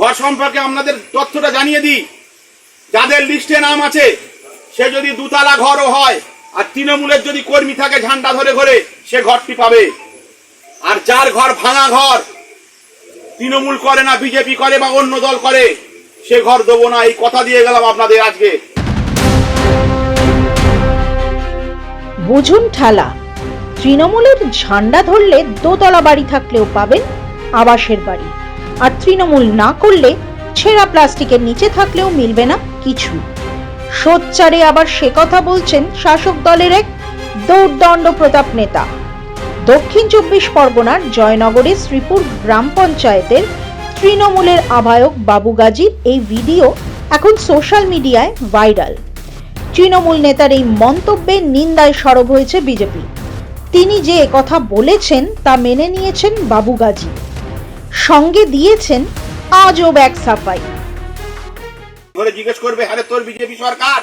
ঘর সম্পর্কে আপনাদের তথ্যটা জানিয়ে দিই। যাদের লিস্টে নাম আছে, সে যদি দুতলা ঘরও হয়, আর তৃণমূলের যদি কর্মী থাকে ঝান্ডা ধরে ঘরে, সে ঘরটি পাবে। আর যার ঘর ভাঙা ঘর, তৃণমূল করে না, বিজেপি করে বা অন্য দল করে, সে ঘর দেবো না, এই কথা দিয়ে গেলাম আপনাদের আজকে। বুঝুন ঠালা, তৃণমূলের ঝান্ডা ধরলে দোতলা বাড়ি থাকলেও পাবেন আবাসের বাড়ি। আর তৃণমূল না করলে ছেঁড়া প্লাস্টিকের নিচে থাকলেও মিলবে না কিছু। সোচ্চারে আবার সে কথা বলছেন শাসক দলের এক দৌর্দণ্ড প্রতাপ নেতা। দক্ষিণ চব্বিশ পরগনার জয়নগরের শ্রীপুর গ্রাম পঞ্চায়েতের তৃণমূলের আহ্বায়ক বাবু গাজীর এই ভিডিও এখন সোশ্যাল মিডিয়ায় ভাইরাল। তৃণমূল নেতার এই মন্তব্যের নিন্দায় সরব হয়েছে বিজেপি। তিনি যে কথা বলেছেন তা মেনে নিয়েছেন বাবু গাজী। সঙ্গে দিয়েছেন আজও এক সাফাই। ধরে জিজ্ঞেস করবে হ্যাঁ তোর বিজেপি সরকার?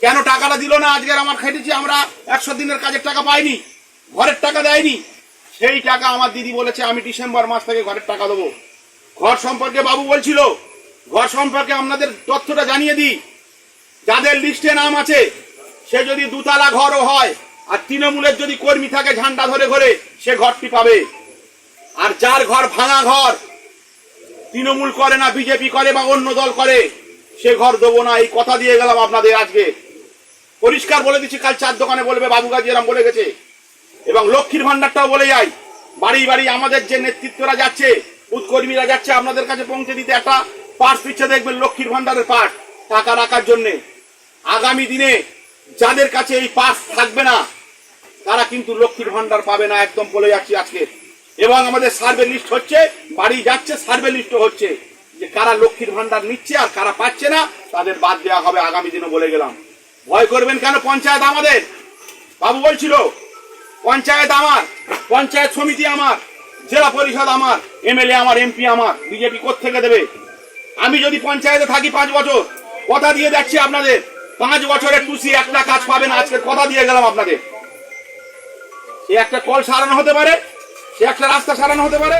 কেন টাকাটা দিল না? আজকের আমার খেটেছি, আমরা একশো দিনের কাজের টাকা পাইনি, ঘরের টাকা দেয়নি। সেই টাকা আমার দিদি বলেছে, আমি ডিসেম্বর মাস থেকে ঘরের টাকা দেবো। ঘর সম্পর্কে বাবু বলছিল, ঘর সম্পর্কে আপনাদের তথ্যটা জানিয়ে দিই। যাদের লিস্টে নাম আছে, সে যদি দুতলা ঘরও হয়, আর তৃণমূলের যদি কর্মী থাকে ঝান্ডা ধরে ঘরে, সে ঘরটি পাবে। আর যার ঘর ভাঙা ঘর। তৃণমূল করে না, বিজেপি করে বা অন্য দল করে, সে ঘর দেবো না, এই কথা দিয়ে গেলাম আপনাদের আজকে। পরিষ্কার বলে দিচ্ছি, কাল চার দোকানে বলবে বাবু গাজী এরম বলে গেছে। এবং লক্ষ্মীর ভান্ডারটাও বলে যাই বাড়ি বাড়ি আমাদের যে নেতৃত্বরা যাচ্ছে, উৎকর্মীরা যাচ্ছে, আপনাদের কাছে পৌঁছে দিতে একটা পার্স পিচ্ছে দেখবেন লক্ষ্মীর ভান্ডারের পার্ট টাকা রাখার জন্য। আগামী দিনে যাদের কাছে এই পাস থাকবে না, তারা কিন্তু লক্ষ্মীর ভান্ডার পাবে না, একদম বলে যাচ্ছি আজকে। এবং আমাদের সার্ভে লিস্ট হচ্ছে, বাড়ি যাচ্ছে, সার্ভে লিস্ট হচ্ছে। যে কারা লক্ষ্মীর ভান্ডার নিচ্ছে আর কারা পাচ্ছে না, তাদের বাদ দেওয়া হবে আগামী দিনে বলে গেলাম। ভয় করবেন কেন পঞ্চায়েত আমাদের? বাবু বলছিল, পঞ্চায়েত আমার, পঞ্চায়েত সমিতি আমার, জেলা পরিষদ আমার, এমএলএ আমার, এমপি আমার, বিজেপি থেকে দেবে? আমি যদি পঞ্চায়েতে থাকি পাঁচ বছর, কথা দিয়ে যাচ্ছি আপনাদের। পাঁচ বছরের টুসি একটা কাজ পাবেন, আজকে কথা দিয়ে গেলাম আপনাদের। সে একটা কল সারানো হতে পারে একটা রাস্তা সারানো হতে পারে।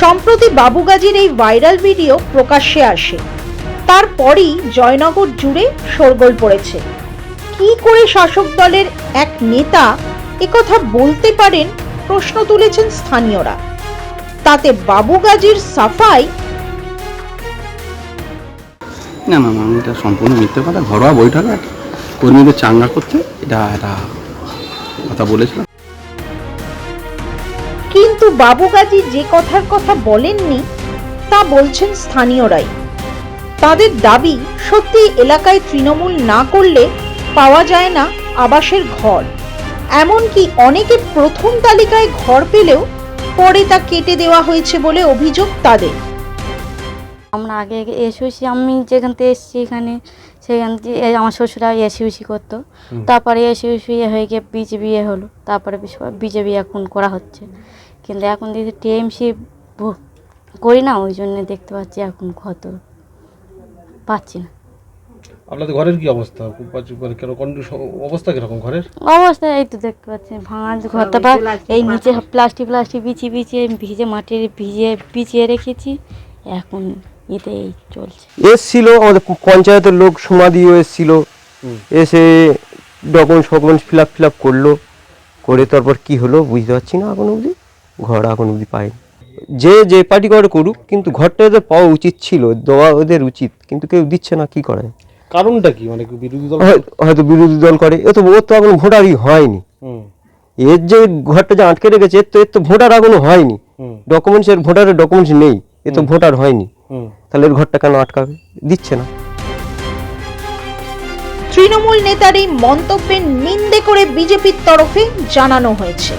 সম্প্রতি বাবু গাজীর এই ভাইরাল ভিডিও প্রকাশ্যে আসে। তারপরই জয়নগর জুড়ে শোরগোল পড়েছে। কি করে শাসক দলের এক নেতা একথা বলতে পারেন প্রশ্ন তুলেছেন স্থানীয়রা। তাতে বাবু গাজীর সাফাই না না না এটা সম্পূর্ণ মিথ্যে কথা। ঘরোয়া বৈঠক কর্মীদের চাঙ্গা করতে এটা একটা কথা বলেছিলাম। কিন্তু বাবু গাজী যে কথার কথা বলেননি, তা বলছেন স্থানীয়রাই। তাদের দাবি সত্যি এলাকায় তৃণমূল না করলে পাওয়া যায় না আবাসের ঘর। এমনকি অনেকে প্রথম তালিকায় ঘর পেলেও পরে তা কেটে দেওয়া হয়েছে বলে অভিযোগ তাদের। আমরা আগে এসেছি, আমি যেখান থেকে এসেছি এখানে সেখান থেকে এই আমার শ্বশুরা এসি উসি করতো। তারপরে এসি উসি ইয়ে হয়ে গিয়ে বিজে বিয়ে হলো। তারপরে বিজেপি এখন করা হচ্ছে। কিন্তু এখন যদি টিএমসি করি না ওই জন্য দেখতে পাচ্ছি এখন কত পাচ্ছি না। আপনাদের ঘরের কি অবস্থা? অবস্থা কীরকম ঘরের? অবস্থা এই তো দেখতে পাচ্ছি ভাঙা ঘরটা বা এই নিচে প্লাস্টিক প্লাস্টিক বিছিয়ে বিছিয়ে ভিজে মাটির ভিজিয়ে বিছিয়ে রেখেছি। এখন এতে চলছে। এসছিল আমাদের পঞ্চায়েতের লোক সমাধিও এসছিল। এসে ডকুমেন্টস ফকুমেন্টস ফিল আপ ফিল আপ করল। করে তারপর কি হলো বুঝতে পারছি না এখন অবধি। ঘর এখন অবধি পাইনি। যে যে পার্টি করে করুক কিন্তু ঘরটা ওদের পাওয়া উচিত ছিল দেওয়া ওদের উচিত কিন্তু কেউ দিচ্ছে না কি করে কারণটা কি? মানে বিরোধী দল হয়তো বিরোধী দল করে এ তো ওর তো এখন ভোটারই হয়নি। এর যে ঘরটা যে আটকে রেখেছে এর তো এর তো ভোটার এখনও হয়নি। ডকুমেন্টস এর ভোটারের ডকুমেন্টস নেই এ তো ভোটার হয়নি। তাহলে এর ঘরটা কেন আটকাবে? দিচ্ছে না। তৃণমূল নেতার এই মন্তব্যের নিন্দে করে বিজেপির তরফে জানানো হয়েছে।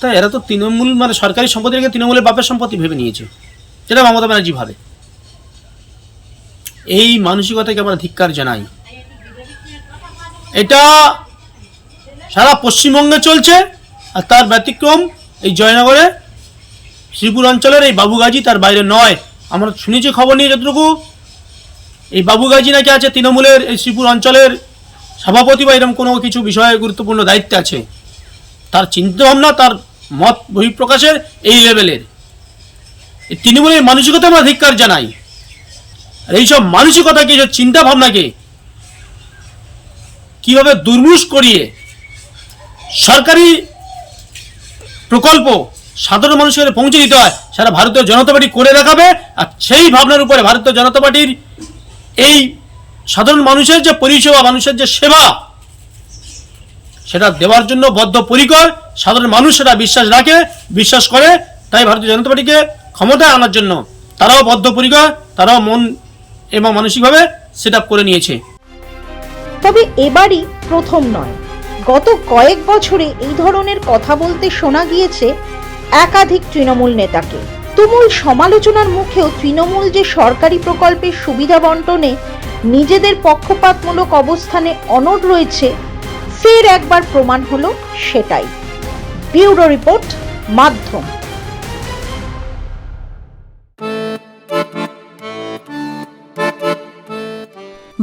তা এরা তো তৃণমূল মানে সরকারি সম্পত্তিকে তৃণমূলের বাপের সম্পত্তি ভেবে নিয়েছে। যেটা মমতা ব্যানার্জি ভাবে। এই মানসিকতাকে আমরা ধিক্কার জানাই। এটা সারা পশ্চিমবঙ্গে চলছে আর তার ব্যতিক্রম এই জয়নগরে শ্রীপুর অঞ্চলের এই বাবুগাজি তার বাইরে নয়। আমরা শুনেছি খবর নিয়ে যতটুকু। এই বাবুগাজি নাকি আছে তৃণমূলের এই শ্রীপুর অঞ্চলের সভাপতি বা এরকম কোনো কিছু বিষয়ে গুরুত্বপূর্ণ দায়িত্বে আছে। তার চিন্তাভাবনা, তার মত বহিঃপ্রকাশের এই লেভেলের। এই তৃণমূলের মানসিকতা আমরা ধিক্কার জানাই। আর এইসব মানসিকতাকে, এইসব চিন্তা ভাবনাকে কীভাবে দুর্মুষ করিয়ে সরকারি প্রকল্প সাধারণ মানুষের পৌঁছে দিতে হয়। সেটা ভারতীয় জনতা পার্টি করে দেখাবে আর সেই ভাবনার উপরে ভারতীয় জনতা পার্টির এই সাধারণ মানুষের যে পরিষেবা, মানুষের যে সেবা, সেটা দেওয়ার জন্য বদ্ধপরিকর। সাধারণ মানুষ সেটা বিশ্বাস রাখে, বিশ্বাস করে। তাই ভারতীয় জনতা পার্টিকে ক্ষমতায় আনার জন্য তারাও বদ্ধপরিকর, তারাও মন এবং মানসিকভাবে সেট করে নিয়েছে। তবে এবারই প্রথম নয়। গত কয়েক বছরে এই ধরনের কথা বলতে শোনা গিয়েছে একাধিক তৃণমূল নেতাকে। তুমুল সমালোচনার মুখেও তৃণমূল যে সরকারি প্রকল্পের সুবিধা বন্টনে নিজেদের পক্ষপাতমূলক অবস্থানে অনড় রয়েছে, ফের একবার প্রমাণ হলো সেটাই। ব্যুরো রিপোর্ট, মাধ্যম।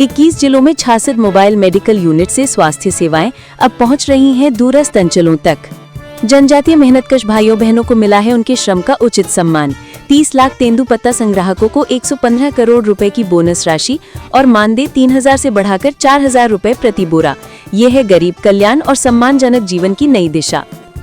21 जिलों में छियासठ मोबाइल मेडिकल यूनिट से स्वास्थ्य सेवाएँ अब पहुँच रही हैं दूरस्थ अंचलों तक। जनजातीय मेहनतकश भाइयों बहनों को मिला है उनके श्रम का उचित सम्मान। 30 लाख तेंदुपत्ता संग्राहकों को 115 करोड़ रुपए की बोनस राशि और मानदेय 3000 से बढ़ाकर 4000 रुपए प्रति बोरा। ये है गरीब कल्याण और सम्मानजनक जीवन की नई दिशा।